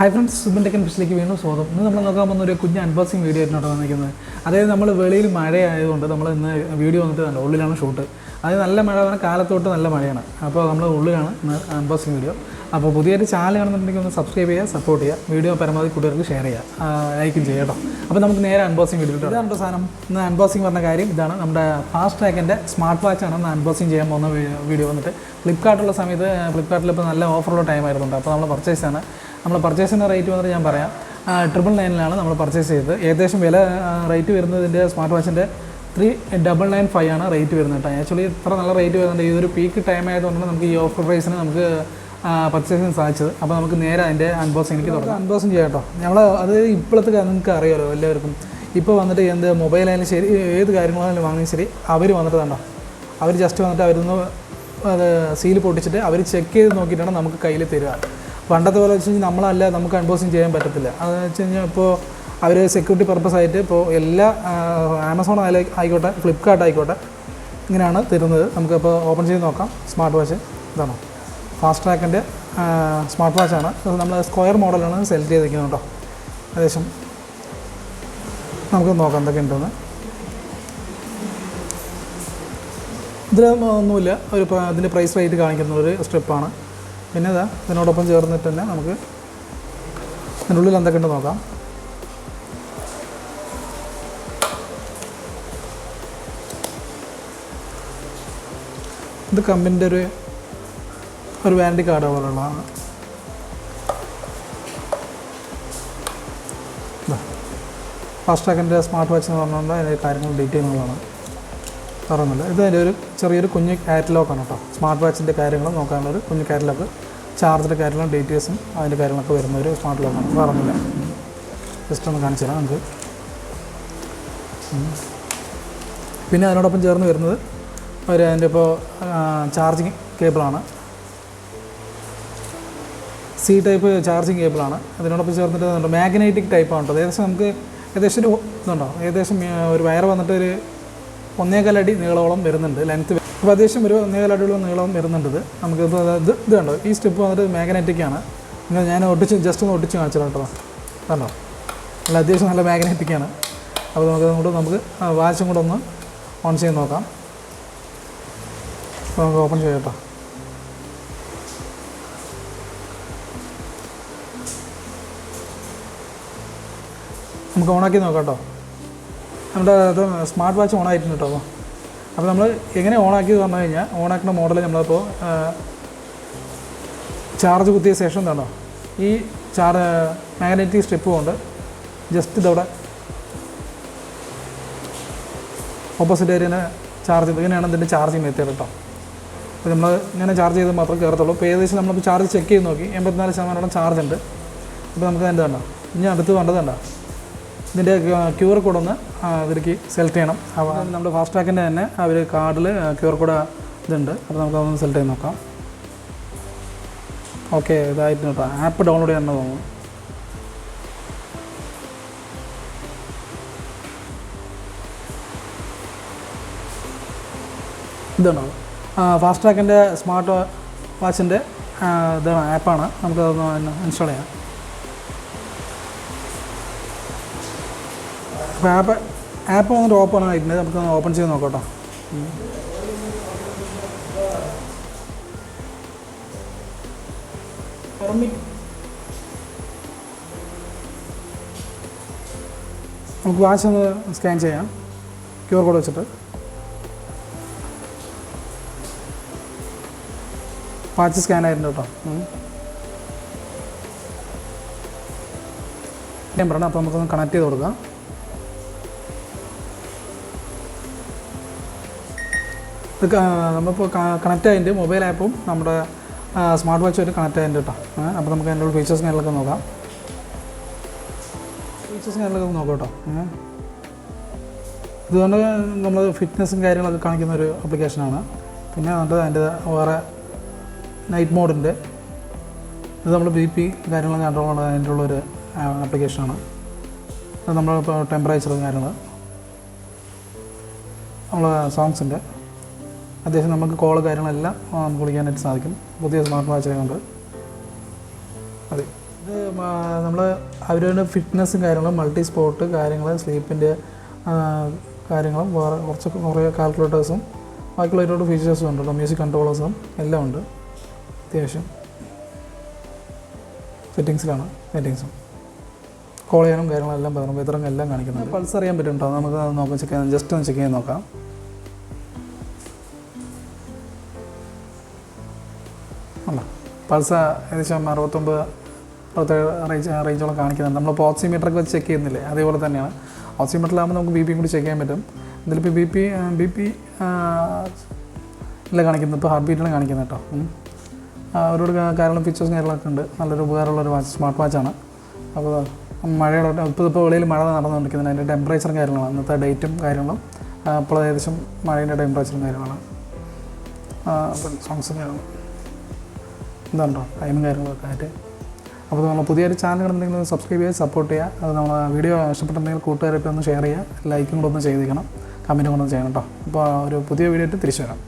Hi friends Subin ടെക്കൻ ഫിഷിലേക്ക് വീണ്ടും സ്വാഗതം. ഇന്ന് നമ്മൾ നോക്കാൻ പോകുന്ന ഒരു കുഞ്ഞ് അൺബോക്സിങ് വീഡിയോ ആയിട്ടാണ് വന്നിരിക്കുന്നത്. അതായത് നമ്മൾ വെളിയിൽ മഴയായതുകൊണ്ട് നമ്മൾ ഇന്ന് വീഡിയോ വന്നിട്ട് നല്ല ഉള്ളിലാണ് ഷൂട്ട് അതായത് നല്ല മഴ പറഞ്ഞാൽ കാലത്തോട്ട് നല്ല മഴയാണ്. അപ്പോൾ നമ്മൾ ഉള്ളിലാണ് അൺബോക്സിങ് വീഡിയോ അപ്പോൾ പുതിയൊരു ചാനൽ കാണുന്നുണ്ടെങ്കിൽ ഒന്ന് സബ്സ്ക്രൈബ് ചെയ്യുക സപ്പോർട്ട് ചെയ്യുക. വീഡിയോ പരമാവധി കൂട്ടുകാർക്ക് ഷെയർ ചെയ്യുക. ലൈക്കും ചെയ്യുക കേട്ടോ. അപ്പോൾ നമുക്ക് നേരെ അൺബോക്സിങ് വീഡിയോ ഇതാണ് കേട്ടോ സാധനം. ഇന്ന് അൺബോക്സിങ് പറഞ്ഞ കാര്യം ഇതാണ്. നമ്മുടെ ഫാസ്റ്റ് ട്രാക്കിന്റെ സ്മാർട്ട് വാച്ചാണ് ഇന്ന് അൺബോക്സിങ് ചെയ്യാൻ പോകുന്ന വീഡിയോ വന്നിട്ട്. ഫ്ലിപ്കാർട്ടുള്ള സമയത്ത് ഫ്ലിപ്കാർട്ടിൽ ഇപ്പോൾ നല്ല ഓഫറുള്ള ടൈം ആയിരുന്നുണ്ട് അപ്പോൾ നമ്മൾ പർച്ചേസ് ആണ്. നമ്മൾ പർച്ചേസിന്റെ റേറ്റ് വന്നിട്ട് ഞാൻ പറയാം. ട്രിപ്പിൾ നയനിലാണ് നമ്മൾ പർച്ചേസ് ചെയ്തത്. ഏകദേശം വില റേറ്റ് വരുന്നതിന്റെ സ്മാർട്ട് വാച്ചിന്റെ ത്രീ ഡബിൾ നയൻ ഫൈവ് ആണ് റേറ്റ് വരുന്നത് കേട്ടോ. ആക്ച്വലി ഇത്ര നല്ല റേറ്റ് വരുന്നുണ്ട്. ഇതൊരു പീക്ക് ടൈം ആയതുകൊണ്ട് നമുക്ക് ഈ ഓഫർ പ്രൈസിന് നമുക്ക് പർച്ചേസ് ചെയ്യാൻ സാധിച്ചത്. അപ്പോൾ നമുക്ക് നേരെ അതിന്റെ അൺബോക്സിംഗ് തുടങ്ങാം. അൺബോക്സിംഗ് ചെയ്യാം കേട്ടോ. നമ്മൾ അത് ഇപ്പോഴത്തെ നിങ്ങൾക്ക് അറിയാമല്ലോ എല്ലാവർക്കും. ഇപ്പോൾ വന്നിട്ട് എന്ത് മൊബൈലായാലും ശരി ഏത് കാര്യങ്ങളായാലും വാങ്ങിയാലും ശരി അവർ വന്നിട്ട് കണ്ടോ? അവർ ജസ്റ്റ് വന്നിട്ട് അവരൊന്ന് അത് സീൽ പൊട്ടിച്ചിട്ട് അവർ ചെക്ക് ചെയ്ത് നോക്കിയിട്ടാണ് നമുക്ക് കയ്യിൽ തരിക. പണ്ടത്തെ പോലെ വെച്ച് കഴിഞ്ഞാൽ നമ്മളല്ല നമുക്ക് അൺബോക്സിങ് ചെയ്യാൻ പറ്റത്തില്ല. അതെന്ന് വെച്ച് കഴിഞ്ഞാൽ ഇപ്പോൾ അവർ സെക്യൂരിറ്റി പർപ്പസ് ആയിട്ട് ഇപ്പോൾ എല്ലാ ആമസോൺ ആയിക്കോട്ടെ ഫ്ലിപ്കാർട്ട് ആയിക്കോട്ടെ ഇങ്ങനെയാണ് തരുന്നത്. നമുക്കിപ്പോൾ ഓപ്പൺ ചെയ്ത് നോക്കാം. സ്മാർട്ട് വാച്ച് ഇതാണോ? ഫാസ്റ്റ് ട്രാക്കിന്റെ സ്മാർട്ട് വാച്ച് ആണ്. നമ്മൾ സ്ക്വയർ മോഡലാണ് സെലക്ട് ചെയ്തിരിക്കുന്നത് കേട്ടോ. ഏകദേശം നമുക്ക് നോക്കാം എന്തൊക്കെ ഉണ്ടെന്ന്. ഇതിൽ ഒന്നുമില്ല. ഒരു അതിന്റെ പ്രൈസ് റേറ്റ് കാണിക്കുന്ന ഒരു സ്ട്രിപ്പാണ് പിന്നെ ഇതാ ഇതിനോടൊപ്പം ചേർന്നിട്ട് തന്നെ നമുക്ക് അതിനുള്ളിൽ എന്തൊക്കെ ഉണ്ട് നോക്കാം. ഇത് കമ്പനിന്റെ ഒരു ഒരു വാറണ്ടി കാർഡ് പോലുള്ളതാണ്. ഫാസ്റ്റ് ട്രാക്കിന്റെ സ്മാർട്ട് വാച്ച് എന്ന് പറഞ്ഞുകൊണ്ട് അതിന്റെ കാര്യങ്ങൾ ഡീറ്റെയിലുകളാണ്. പറയുന്നില്ല ഇത് അതിന്റെ ഒരു ചെറിയൊരു കുഞ്ഞ് കാറ്റലോഗാണ് കേട്ടോ. സ്മാർട്ട് വാച്ചിന്റെ കാര്യങ്ങൾ നോക്കാനുള്ള ഒരു കുഞ്ഞ് കാറ്റലോഗ്. ചാർജിന്റെ കാര്യങ്ങളും ഡീറ്റെയിൽസും അതിന്റെ കാര്യങ്ങളൊക്കെ വരുന്ന ഒരു സ്മാർട്ട് ലോക്കാണ് പറഞ്ഞില്ല ജസ്റ്റ് ഒന്ന് കാണിച്ചു തരാം നമുക്ക്. പിന്നെ അതിനോടൊപ്പം ചേർന്ന് വരുന്നത് ഒരു അതിന്റെ ഇപ്പോൾ ചാർജിങ് കേബിളാണ്. സി ടൈപ്പ് ചാർജിങ് കേബിളാണ്. അതിനോടൊപ്പം ചേർന്നിട്ട് മാഗ്നറ്റിക് ആണ് കേട്ടോ. ഏകദേശം നമുക്ക് ഏകദേശം ഒരു ഇതുണ്ടോ? ഏകദേശം ഒരു വയർ വന്നിട്ട് ഒരു ഒന്നേകാലടി നീളോളം വരുന്നുണ്ട്. ലെങ്ത്ത് അപ്പോൾ അത്യാവശ്യം ഒരു ഒന്നേകാലടിയോളം നീളം വരുന്നുണ്ട് നമുക്ക് ഇത് ഇത് കണ്ടോ? ഈ സ്റ്റെപ്പ് വന്നിട്ട് മാഗ്നറ്റിക് ആണ്. ഇങ്ങനെ ഞാൻ ഒട്ടിച്ച് ജസ്റ്റ് ഒന്ന് ഒട്ടിച്ച് കാണിച്ചു കേട്ടോ. കണ്ടോ? നല്ല അത്യാവശ്യം നല്ല മാഗ്നറ്റിക് ആണ്. അപ്പോൾ നമുക്ക് അതുകൊണ്ട് നമുക്ക് വാച്ചും കൂടെ ഒന്ന് ഓൺ ചെയ്ത് നോക്കാം. നമുക്ക് ഓപ്പൺ ചെയ്യട്ടോ നമുക്ക് ഓണാക്കി നോക്കാം കേട്ടോ. നമ്മുടെ അത് സ്മാർട്ട് വാച്ച് ഓൺ ആയിട്ടുണ്ട് കേട്ടോ അപ്പോൾ. അപ്പോൾ നമ്മൾ എങ്ങനെ ഓണാക്കി പറഞ്ഞു കഴിഞ്ഞാൽ ഓണാക്കുന്ന മോഡൽ നമ്മളിപ്പോൾ ചാർജ് കുത്തിയ ശേഷം എന്താണോ ഈ ചാർജ് മാഗ്നറ്റിക് സ്ട്രിപ്പ് കൊണ്ട് ജസ്റ്റ് ഇതവിടെ ഓപ്പോസിറ്റ് ഏരിയനെ ചാർജ് ചെയ്ത്. ഇങ്ങനെയാണ് ഇതിന്റെ ചാർജിങ് മെത്തേഡ് കേട്ടോ. അപ്പോൾ നമ്മൾ ഇങ്ങനെ ചാർജ് ചെയ്ത് മാത്രം കയറത്തുള്ളൂ. അപ്പോൾ ഏകദേശം നമ്മളിപ്പോൾ ചാർജ് ചെക്ക് ചെയ്ത് നോക്കി. എൺപത്തിനാല് ശതമാനം ചാർജ് ഉണ്ട്. അപ്പോൾ നമുക്ക് അതിന്റെ വേണ്ട ഇനി അടുത്ത് വേണ്ടത് വേണ്ട ഇതിന്റെ ക്യു ആർ കോഡ് ഒന്ന് ഇതിലേക്ക് സെലക്ട് ചെയ്യണം. അപ്പോൾ നമ്മുടെ ഫാസ്റ്റ് ട്രാക്കിന്റെ തന്നെ അവർ കാർഡിൽ ക്യു ആർ കോഡ് ഇതുണ്ട്. അപ്പോൾ നമുക്ക് അതൊന്ന് സെലക്ട് ചെയ്ത് നോക്കാം. ഓക്കെ ഇതായിട്ട് കേട്ടോ. ആപ്പ് ഡൗൺലോഡ് ചെയ്യണമെന്ന് തോന്നുന്നു. ഇതാണോ? ഫാസ്റ്റ് ട്രാക്കിന്റെ സ്മാർട്ട് വാച്ചിന്റെ ഇതാണ് ആപ്പാണ്. നമുക്ക് ഇൻസ്റ്റാൾ ചെയ്യാം. അപ്പോൾ ആപ്പ് ആപ്പ് വന്നിട്ട് ഓപ്പൺ ആയിട്ടുണ്ട് നമുക്ക് ഓപ്പൺ ചെയ്ത് നോക്കട്ടോ കേട്ടോ. നമുക്ക് വാച്ച് ഒന്ന് സ്കാൻ ചെയ്യാം. ക്യു ആർ കോഡ് വെച്ചിട്ട്. വാച്ച് സ്കാൻ ആയിരുന്നു കേട്ടോ പറഞ്ഞു അപ്പോൾ നമുക്കൊന്ന് കണക്ട് ചെയ്ത് കൊടുക്കാം. ഇത് നമ്മളിപ്പോൾ കണക്ട് ആയിട്ട് മൊബൈൽ ആപ്പും നമ്മുടെ സ്മാർട്ട് വാച്ച് വാച്ചുമായിട്ട് കണക്ട് ആയിട്ട് കേട്ടോ. അപ്പോൾ നമുക്ക് അതിന്റെ ഫീച്ചേഴ്സ് കാര്യങ്ങളൊക്കെ നോക്കാം. ഫീച്ചേഴ്സ് കാര്യങ്ങളൊക്കെ നോക്കാം കേട്ടോ. ഇതുകൊണ്ട് നമ്മൾ ഫിറ്റ്നസ്സും കാര്യങ്ങളൊക്കെ കാണിക്കുന്ന ഒരു ആപ്ലിക്കേഷനാണ് പിന്നെ എന്നിട്ട് അതിന്റെ വേറെ നൈറ്റ് മോഡിന്റെ ഇത് നമ്മൾ ബി പി കാര്യങ്ങളും കൺട്രോൾ അതിന്റെ ഉള്ളൊരു ആപ്ലിക്കേഷനാണ് അത് നമ്മളിപ്പോൾ ടെമ്പറേച്ചറും കാര്യങ്ങൾ നമ്മളെ സോങ്സിന്റെ അത്യാവശ്യം നമുക്ക് കോൾ കാര്യങ്ങളെല്ലാം നമുക്ക് വിളിക്കാനായിട്ട് സാധിക്കും. പുതിയ സ്മാർട്ട് വാച്ച് ആയതുകൊണ്ട്. അതെ. ഇത് നമ്മൾ അവരുടെ ഫിറ്റ്നസ്സും കാര്യങ്ങളും മൾട്ടി സ്പോർട്ട് കാര്യങ്ങൾ സ്ലീപ്പിന്റെ കാര്യങ്ങളും വേറെ കുറച്ച് കുറേ കാൽക്കുലേറ്റേഴ്സും ബാക്കിയുള്ള ഒരുപാട് ഫീച്ചേഴ്സും ഉണ്ട് കേട്ടോ മ്യൂസിക് കൺട്രോളേഴ്സും എല്ലാം ഉണ്ട്. അത്യാവശ്യം സെറ്റിങ്സിലാണ് സെറ്റിങ്സും കോൾ ചെയ്യാനും കാര്യങ്ങളെല്ലാം പറഞ്ഞു വിതരണം എല്ലാം കാണിക്കുന്നുണ്ട്. പൾസ് അറിയാൻ പറ്റും നമുക്ക് അത് നോക്കാം ചെക്ക് ചെയ്യാൻ ജസ്റ്റ് ഒന്ന് ചെക്ക് ചെയ്ത് നോക്കാം. അല്ല പൾസ് ഏകദേശം അറുപത്തൊമ്പത് അറുപത്തേഴ് റേഞ്ച് റേഞ്ചോളം കാണിക്കുന്നുണ്ട്. നമ്മൾ ഇപ്പോൾ ഓക്സിമീറ്ററൊക്കെ വെച്ച് ചെക്ക് ചെയ്യുന്നില്ലേ? അതേപോലെ തന്നെയാണ്. ഓക്സിമീറ്ററിലാകുമ്പോൾ നമുക്ക് ബി പിയും കൂടി ചെക്ക് ചെയ്യാൻ പറ്റും. ഇതിലിപ്പോൾ ബി പി ബി പി ഇല്ല കാണിക്കുന്നത് ഇപ്പോൾ ഹാർട്ട് ബീറ്റാണ് കാണിക്കുന്നത് കേട്ടോ ഒരുപാട് കാരണം ഫീച്ചേഴ്സും കാര്യങ്ങളൊക്കെ ഉണ്ട്. നല്ലൊരു ഉപകാരമുള്ള ഒരു വാച്ച് സ്മാർട്ട് വാച്ചാണ് അപ്പോൾ മഴയുടെ ഇപ്പോൾ ഇപ്പോൾ വെളിയിൽ മഴ നടന്നുകൊണ്ടിരിക്കുന്നത്. അതിന്റെ ടെമ്പറേച്ചറും കാര്യങ്ങളാണ് ഇന്നത്തെ ഡേറ്റും കാര്യങ്ങളും. അപ്പോൾ ഏകദേശം മഴയുടെ ടെമ്പറേച്ചറും കാര്യങ്ങളാണ് സോങ്സും കാര്യങ്ങളും ഇതുണ്ടോ? ടൈമും കാര്യങ്ങളൊക്കെ ആയിട്ട്. അപ്പോൾ നമ്മൾ പുതിയൊരു ചാനൽ കണ്ടെങ്കിൽ സബ്സ്ക്രൈബ് ചെയ്യുക സപ്പോർട്ട് ചെയ്യുക. അത് നമ്മൾ വീഡിയോ ഇഷ്ടപ്പെട്ടുണ്ടെങ്കിൽ കൂട്ടുകാരൊക്കെ ഒന്ന് ഷെയർ ചെയ്യുക. ലൈക്കും കൂടെ ഒന്ന് ചെയ്തിരിക്കണം. കമന്റും കൂടെ ഒന്ന് ചെയ്യണം കേട്ടോ. അപ്പോൾ ഒരു പുതിയ വീഡിയോ ആയിട്ട് തിരിച്ചു വരാം.